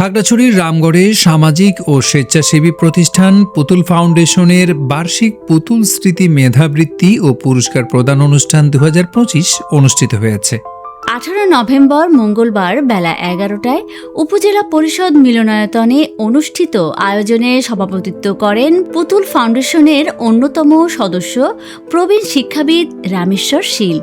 খাগড়াছড়ির রামগড়ে সামাজিক ও স্বেচ্ছাসেবী প্রতিষ্ঠান পুতুল ফাউন্ডেশনের বার্ষিক পুতুল স্মৃতি মেধাবৃত্তি ও পুরস্কার প্রদান অনুষ্ঠান দুহাজার পঁচিশ অনুষ্ঠিত হয়েছে। আঠারো নভেম্বর মঙ্গলবার বেলা এগারোটায় উপজেলা পরিষদ মিলনায়তনে অনুষ্ঠিত আয়োজনে সভাপতিত্ব করেন পুতুল ফাউন্ডেশনের অন্যতম সদস্য প্রবীণ শিক্ষাবিদ রামেশ্বর শীল।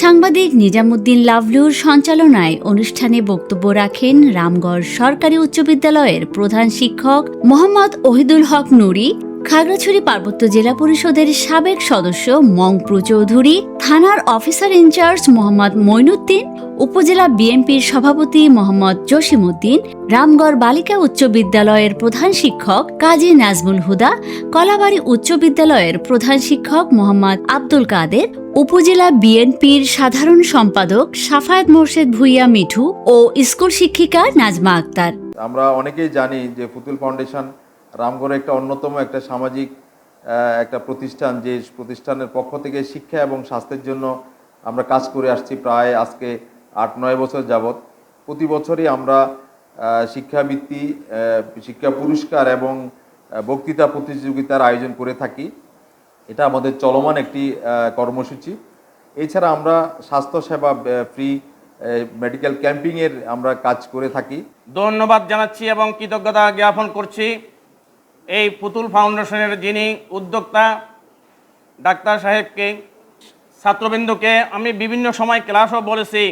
সাংবাদিক নিজামুদ্দিন লাভলুর সঞ্চালনায় অনুষ্ঠানে বক্তব্য রাখেন রামগড় সরকারি উচ্চ বিদ্যালয়ের প্রধান শিক্ষক মোহাম্মদ ওহিদুল হক নুরি, খাগড়াছড়ি পার্বত্য জেলা পরিষদের সাবেক সদস্য মংপ্রু চৌধুরী, থানার অফিসার ইনচার্জ মোহাম্মদ মইনুদ্দিন উপজেলা বিএনপির সভাপতি মোহাম্মদ জসিমউদ্দিন, রামগড় বালিকা উচ্চ বিদ্যালয়ের প্রধান শিক্ষক কাজী নাজমুল হুদা, কলাবাড়ি উচ্চ বিদ্যালয়ের প্রধান শিক্ষক মোহাম্মদ আব্দুল কাদের, উপজেলা বিএনপির সাধারণ সম্পাদক সাফায়েত মোর্শেদ ভুইয়া মিঠু ও স্কুল শিক্ষিকা নাজমা আক্তার। আমরা অনেকেই জানি যে পুতুল ফাউন্ডেশন রামগড়ে একটা অন্যতম একটা সামাজিক একটা প্রতিষ্ঠান যে প্রতিষ্ঠানের পক্ষ থেকে শিক্ষা এবং স্বাস্থ্যের জন্য আমরা কাজ করে আসছি। প্রায় আজকে আট, নয় বছর যাবৎ। প্রতি বছরই আমরা শিক্ষাবৃত্তি শিক্ষা পুরস্কার এবং বক্তৃতা প্রতিযোগিতার আয়োজন করে থাকি। এটা আমাদের চলমান একটি কর্মসূচি। এছাড়া আমরা স্বাস্থ্যসেবা ফ্রি মেডিকেল ক্যাম্পিংয়ের আমরা কাজ করে থাকি। ধন্যবাদ জানাচ্ছি এবং কৃতজ্ঞতা জ্ঞাপন করছি এই পুতুল ফাউন্ডেশনের যিনি উদ্যোক্তা, ডাক্তার সাহেবকে, ছাত্রবৃন্দকে। আমি বিভিন্ন সময় ক্লাসও বলেছি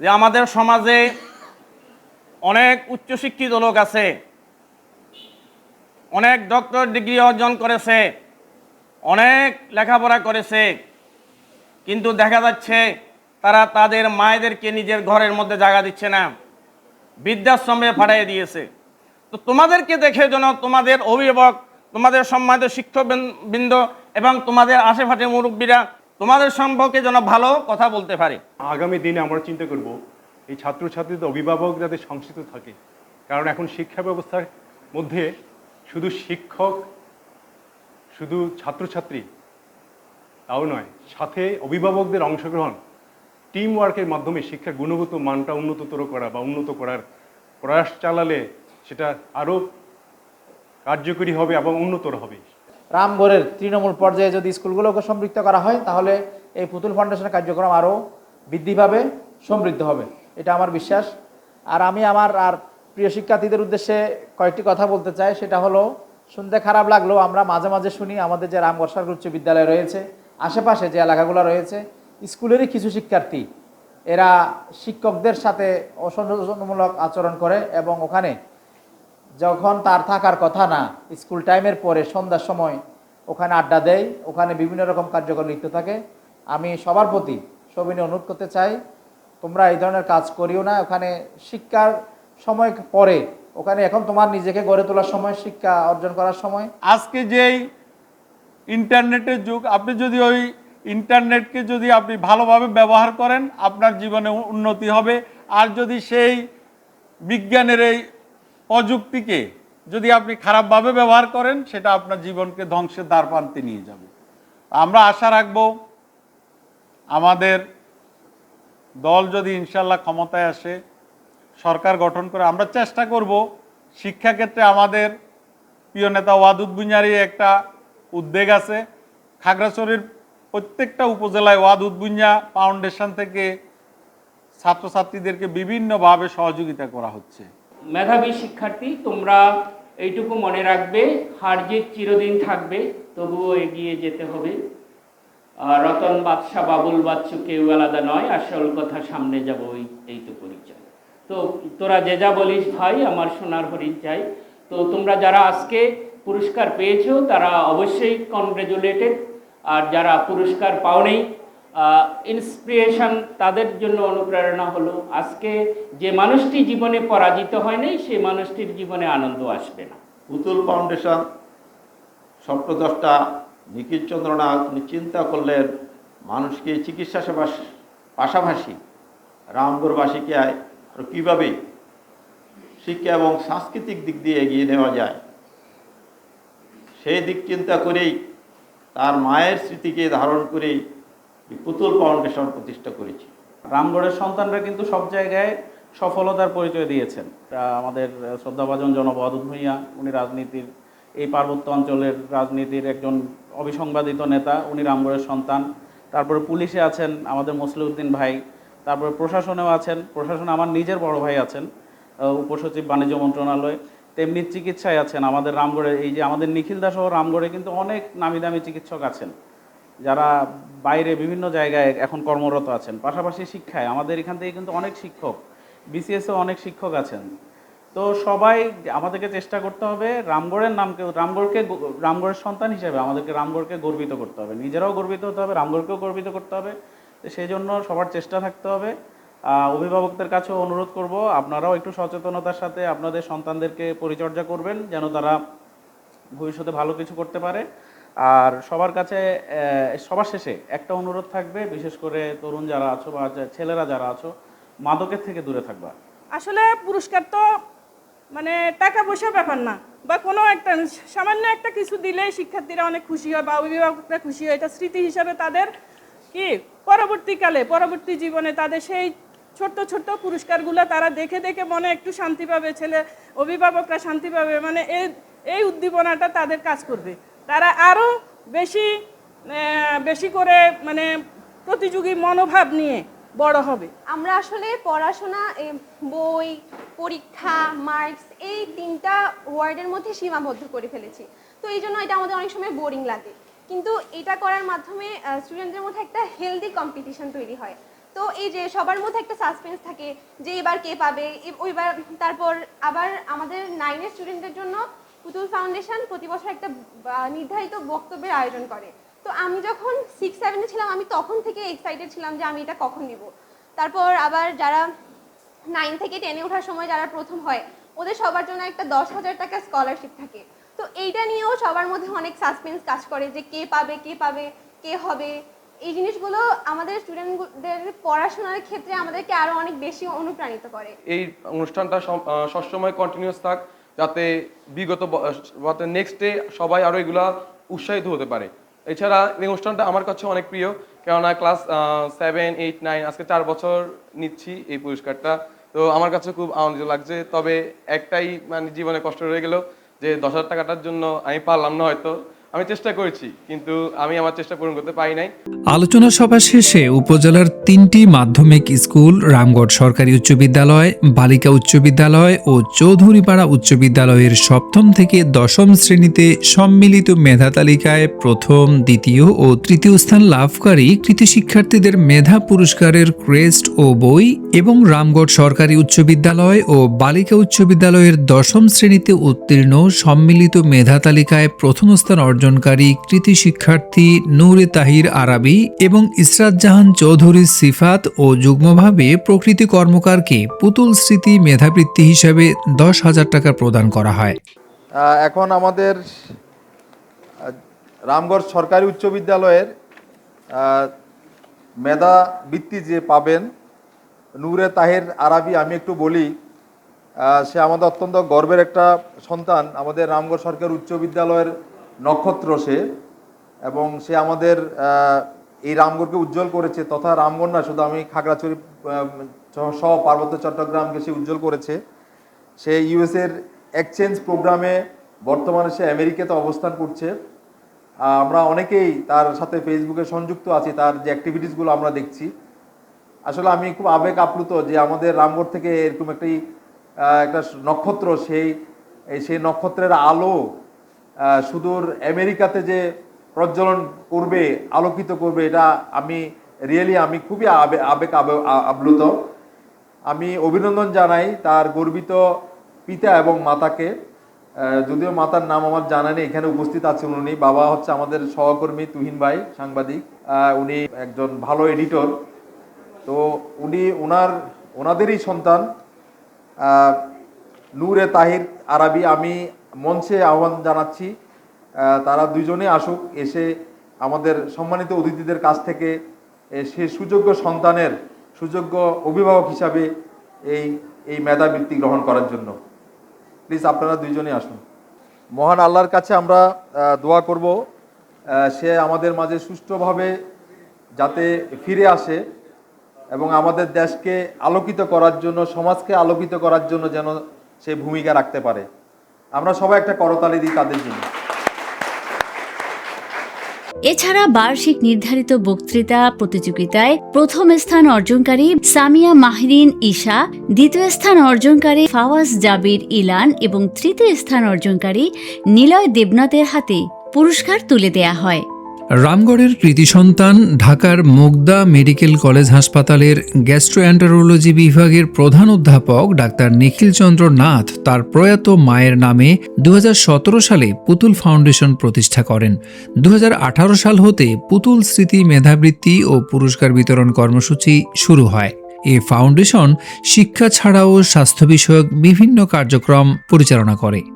যে আমাদের সমাজে অনেক উচ্চশিক্ষিত লোক আছে, অনেক ডক্টর ডিগ্রি অর্জন করেছে, অনেক লেখাপড়া করেছে, কিন্তু দেখা যাচ্ছে তারা তাদের মায়েদেরকে নিজের ঘরের মধ্যে জায়গা দিচ্ছে না, বৃদ্ধাশ্রমে পাঠিয়ে দিয়েছে। তো তোমাদেরকে দেখে যেন তোমাদের অভিভাবক, তোমাদের সম্মানিত শিক্ষক বৃন্দ এবং তোমাদের আশেপাশে মুরব্বীরা তোমাদের সম্পর্কে যেন ভালো কথা বলতে পারে। আগামী দিনে আমরা চিন্তা করব, এই ছাত্রছাত্রীদের অভিভাবক যাতে সংশ্লিষ্ট থাকে। কারণ এখন শিক্ষা ব্যবস্থার মধ্যে শুধু শিক্ষক, শুধু ছাত্রছাত্রী তাও নয়, সাথে অভিভাবকদের অংশগ্রহণ টিম ওয়ার্কের মাধ্যমে শিক্ষার গুণগত মানটা উন্নততর করা বা উন্নত করার প্রয়াস চালালে সেটা আরও কার্যকরী হবে এবং উন্নতর হবে। রামগড়ের তৃণমূল পর্যায়ে যদি স্কুলগুলোকে সম্পৃক্ত করা হয়, তাহলে এই পুতুল ফাউন্ডেশনের কার্যক্রম আরও বৃদ্ধি পাবে, সমৃদ্ধ হবে। এটা আমার বিশ্বাস। আর আমি আমার, আর প্রিয় শিক্ষার্থীদের উদ্দেশ্যে কয়েকটি কথা বলতে চাই। সেটা হলো, শুনতে খারাপ লাগলেও আমরা মাঝে মাঝে শুনি আমাদের যে রামগড় সরকার উচ্চ বিদ্যালয় রয়েছে, আশেপাশে যে এলাকাগুলো রয়েছে, স্কুলেরই কিছু শিক্ষার্থী, এরা শিক্ষকদের সাথে অসন্তোষমূলক আচরণ করে এবং ওখানে যখন তার থাকার কথা না, স্কুল টাইমের পরে সন্ধ্যার সময় ওখানে আড্ডা দেয়, ওখানে বিভিন্ন রকম কার্যক্রম লিখতে থাকে। আমি সবার প্রতি সবিনে অনুরোধ করতে চাই, তোমরা এই ধরনের কাজ করিও না। ওখানে শিক্ষার সময় পরে, ওখানে এখন তোমার নিজেকে গড়ে তোলার সময়, শিক্ষা অর্জন করার সময়। আজকে যেই ইন্টারনেটের যুগ, আপনি যদি ওই ইন্টারনেটকে যদি আপনি ভালোভাবে ব্যবহার করেন, আপনার জীবনে উন্নতি হবে। আর যদি সেই বিজ্ঞানের এই প্রযুক্তিকে যদি আপনি খারাপভাবে ব্যবহার করেন, সেটা আপনার জীবনকে ধ্বংসের দ্বার প্রান্তে নিয়ে যাবে। আমরা আশা রাখব, আমাদের দল যদি ইনশাল্লাহ ক্ষমতায় আসে, সরকার গঠন করে, আমরা চেষ্টা করব শিক্ষাক্ষেত্রে আমাদের প্রিয় নেতা ওয়াদুদ বুঞ্জারি একটা উদ্যোগ আছে। খাগড়াছড়ির প্রত্যেকটা উপজেলায় ওয়াদুদ বুঞ্জা ফাউন্ডেশন থেকে ছাত্রছাত্রীদেরকে বিভিন্নভাবে সহযোগিতা করা হচ্ছে। মেধাবী শিক্ষার্থী, তোমরা এইটুকু মনে রাখবে, হার জিত চিরদিন থাকবে, তবুও এগিয়ে যেতে হবে। রতন বাদশাহ বাবুল বাচ্চু কেউ আলাদা নয়, আসল কথা সামনে যাব ওই এই তো পরিচয়। তো তোরা যে যা বলিস ভাই, আমার সোনার হরিণ চাই। তো তোমরা যারা আজকে পুরস্কার পেয়েছ, তারা অবশ্যই কনগ্রেচুলেটেড আর যারা পুরস্কার পাওনি ইন্সপিরেশন তাদের জন্য অনুপ্রেরণা হলো। আজকে যে মানুষটি জীবনে পরাজিত হয়নি সেই মানুষটির জীবনে আনন্দ আসবে না। পুতুল ফাউন্ডেশন স্বপ্নদ্রষ্টা নিখিল চন্দ্রনাথ উনি চিন্তা করলেন, মানুষকে চিকিৎসা সেবার পাশাপাশি রামগড়বাসীকে আরও কীভাবে শিক্ষা এবং সাংস্কৃতিক দিক দিয়ে এগিয়ে নেওয়া যায়। সেই দিক চিন্তা করেই তার মায়ের স্মৃতিকে ধারণ করেই এই পুতুল ফাউন্ডেশন প্রতিষ্ঠা করেছি। রামগড়ের সন্তানরা কিন্তু সব জায়গায় সফলতার পরিচয় দিয়েছেন। আমাদের শ্রদ্ধাভাজন জনব অদূত ভূঁইয়া, উনি রাজনীতির, এই পার্বত্য অঞ্চলের রাজনীতির একজন অবিসংবাদিত নেতা, উনি রামগড়ের সন্তান। তারপরে পুলিশে আছেন আমাদের মসলিউদ্দিন ভাই, তারপরে প্রশাসনেও আছেন। প্রশাসনে আমার নিজের বড় ভাই আছেন উপসচিব বাণিজ্য মন্ত্রণালয়। তেমনি চিকিৎসায় আছেন আমাদের রামগড়ে এই যে আমাদের নিখিল দাস রামগড়ে কিন্তু অনেক নামি দামি চিকিৎসক আছেন। যারা বাইরে বিভিন্ন জায়গায় এখন কর্মরত আছেন, পাশাপাশি শিক্ষায়। আমাদের এখান থেকে কিন্তু অনেক শিক্ষক বিসিএসও অনেক শিক্ষক আছেন। তো সবাই, আমাদেরকে চেষ্টা করতে হবে রামগড়ের নামকে, রামগড়কে রামগড়ের সন্তান হিসেবে আমাদেরকে রামগড়কে গর্বিত করতে হবে। নিজেরাও গর্বিত হতে হবে, রামগড়কেও গর্বিত করতে হবে। সেই জন্য সবার চেষ্টা থাকতে হবে। অভিভাবকদের কাছেও অনুরোধ করব, আপনারাও একটু সচেতনতার সাথে আপনাদের সন্তানদেরকে পরিচর্যা করবেন, যেন তারা ভবিষ্যতে ভালো কিছু করতে পারে। আর সবার কাছে সবার শেষে একটা অনুরোধ থাকবে, বিশেষ করে তরুণ যারা আছো বা ছেলেরা যারা আছো, মাদকের থেকে দূরে থাকবা। আসলে পুরস্কার তো মানে টাকা পয়সার ব্যাপার না, বা কোনো একটা, সামান্য একটা কিছু দিলে শিক্ষার্থীরা অনেক খুশি হয়, বা অভিভাবকরা খুশি হয়, এটা স্মৃতি হিসাবে তাদের কি, পরবর্তীকালে, পরবর্তী জীবনে তাদের সেই ছোট্ট ছোট্ট পুরস্কারগুলো তারা দেখে দেখে মনে একটু শান্তি পাবে, ছেলে অভিভাবকরা শান্তি পাবে মানে এই এই উদ্দীপনাটা তাদের কাজ করবে। তারা আরও বেশি বেশি করে মানে প্রতিযোগী মনোভাব নিয়ে বড় হবে। আমরা আসলে পড়াশোনা বই, পরীক্ষা মার্কস এই তিনটা ওয়ার্ডের মধ্যে সীমাবদ্ধ করে ফেলেছি। তো এই জন্য এটা আমাদের অনেক সময় বোরিং লাগে। কিন্তু এটা করার মাধ্যমে স্টুডেন্টদের মধ্যে একটা হেলদি কম্পিটিশন তৈরি হয়। তো এই যে সবার মধ্যে একটা সাসপেন্স থাকে যে এবার কে পাবে ওইবার তারপর আবার আমাদের নাইনের স্টুডেন্টদের জন্য পুতুল ফাউন্ডেশন প্রতি বছর একটা নির্ধারিত বক্তব্যের আয়োজন করে। তো আমি যখন সিক্স সেভেনে ছিলাম, আমি তখন থেকে এক্সাইটেড ছিলাম যে আমি এটা কখন দিব তারপর আবার যারা নাইন থেকে টেনে ওঠার সময় যারা প্রথম হয়, ওদের সবার জন্য একটা দশ হাজার টাকা স্কলারশিপ থাকে। তো এইটা নিয়েও সবার মধ্যে অনেক সাসপেন্স কাজ করে যে কে পাবে কে পাবে, কে হবে। এই জিনিসগুলো আমাদের স্টুডেন্টদের পড়াশোনার ক্ষেত্রে আমাদেরকে আরও অনেক বেশি অনুপ্রাণিত করে। এই অনুষ্ঠানটা সবসময় কন্টিনিউয়াস থাক। যাতে বিগত নেক্সট সবাই আরও এগুলা উৎসাহিত হতে পারে। এছাড়া এই অনুষ্ঠানটা আমার কাছে অনেক প্রিয়, কেননা ক্লাস সেভেন এইট নাইন আজকে চার বছর নিচ্ছি এই পুরস্কারটা। তো আমার কাছে খুব আনন্দিত লাগছে। তবে একটাই মানে জীবনে কষ্ট রয়ে গেল যে দশ হাজার টাকাটার জন্য আমি পারলাম না হয়তো। আমি চেষ্টা করেছি, কিন্তু আমি আমার চেষ্টা পূরণ করতে পারি নাই। আলোচনা সভা শেষে উপজেলার তিনটি মাধ্যমিক স্কুল, রামগড় সরকারি উচ্চ বিদ্যালয়, বালিকা উচ্চ বিদ্যালয় ও চৌধুরীপাড়া উচ্চ বিদ্যালয়ের সপ্তম থেকে দশম শ্রেণীতে সম্মিলিত মেধা তালিকায় প্রথম, দ্বিতীয় ও তৃতীয় স্থান লাভকারী কৃতি শিক্ষার্থীদের মেধা পুরস্কারের ক্রেস্ট ও বই এবং রামগড় সরকারি উচ্চ বিদ্যালয় ও বালিকা উচ্চ বিদ্যালয়ের দশম শ্রেণীতে উত্তীর্ণ সম্মিলিত মেধা তালিকায় প্রথম স্থান অর্জনকারী কৃতি শিক্ষার্থী নূরে তাহির আরাবি এবং ইসরাত জাহান চৌধুরীর সিফাত ও যুগ্মভাবে প্রকৃতি কর্মকারকে পুতুল স্মৃতি মেধাবৃত্তি হিসাবে দশ হাজার টাকা প্রদান করা হয়। এখন আমাদের রামগড় সরকারি উচ্চ বিদ্যালয়ের মেধা বৃত্তি যে পাবেন নূরে তাহের আরাবি, আমি একটু বলি সে আমাদের অত্যন্ত গর্বের একটা সন্তান। আমাদের রামগড় সরকারি উচ্চ বিদ্যালয়ের নক্ষত্র সে এবং সে আমাদের এই রামগড়কে উজ্জ্বল করেছে তথা রামগড় না, শুধু আমি খাগড়াছড়ি সহ পার্বত্য চট্টগ্রামকে সে উজ্জ্বল করেছে। সে ইউএসের এক্সচেঞ্জ প্রোগ্রামে বর্তমানে সে আমেরিকাতে অবস্থান করছে। আমরা অনেকেই তার সাথে ফেসবুকে সংযুক্ত আছি, তার যে অ্যাক্টিভিটিসগুলো আমরা দেখছি। আসলে আমি খুব আবেগ আপ্লুত যে আমাদের রামগড় থেকে এরকম একটি একটা নক্ষত্র, সেই সেই নক্ষত্রের আলো সুদূর আমেরিকাতে যে প্রজ্বলন করবে, আলোকিত করবে, এটা আমি রিয়েলি আমি খুবই আবে আবেগ আবে- আ- আপ্লুত। আমি অভিনন্দন জানাই তার গর্বিত পিতা এবং মাতাকে। যদিও মাতার নাম আমার জানা নেই, এখানে উপস্থিত আছেন উনি। বাবা হচ্ছে আমাদের সহকর্মী তুহিন ভাই, সাংবাদিক। উনি একজন ভালো এডিটর তো উনি ওনার ওনাদেরই সন্তান। নূরে তাহির আরাবি। আমি মঞ্চে আহ্বান জানাচ্ছি তারা দুইজনে আসুক, এসে আমাদের সম্মানিত অতিথিদের কাছ থেকে সে সুযোগ্য সন্তানের, সুযোগ্য অভিভাবক হিসাবে এই এই মেধাবৃত্তি গ্রহণ করার জন্য। প্লিজ আপনারা দুইজনে আসুন। মহান আল্লাহর কাছে আমরা দোয়া করব সে আমাদের মাঝে সুষ্ঠুভাবে যাতে ফিরে আসে এবং আমাদের দেশকে আলোকিত করার জন্য, সমাজকে আলোকিত করার জন্য যেন সে ভূমিকা রাখতে পারে। আমরা সবাই একটা করতালি দিই তাদের জন্য। এছাড়া বার্ষিক নির্ধারিত বক্তৃতা প্রতিযোগিতায় প্রথম স্থান অর্জনকারী সামিয়া মাহরিন ঈশা, দ্বিতীয় স্থান অর্জনকারী ফাওয়াজ জাবির ইলান এবং তৃতীয় স্থান অর্জনকারী নিলয় দেবনাথের হাতে পুরস্কার তুলে দেয়া হয়। রামগড়ের কৃতি সন্তান ঢাকার মুগদা মেডিকেল কলেজ হাসপাতালের গ্যাস্ট্রোএন্টারোলজি বিভাগের প্রধান অধ্যাপক ডাক্তার নিখিল চন্দ্র নাথ তার প্রয়াত মায়ের নামে দুহাজার সতেরো সালে পুতুল ফাউন্ডেশন প্রতিষ্ঠা করেন। দু হাজার আঠারো সাল হতে পুতুল স্মৃতি মেধাবৃত্তি ও পুরস্কার বিতরণ কর্মসূচি শুরু হয়। এ ফাউন্ডেশন শিক্ষা ছাড়াও স্বাস্থ্য বিষয়ক বিভিন্ন কার্যক্রম পরিচালনা করে।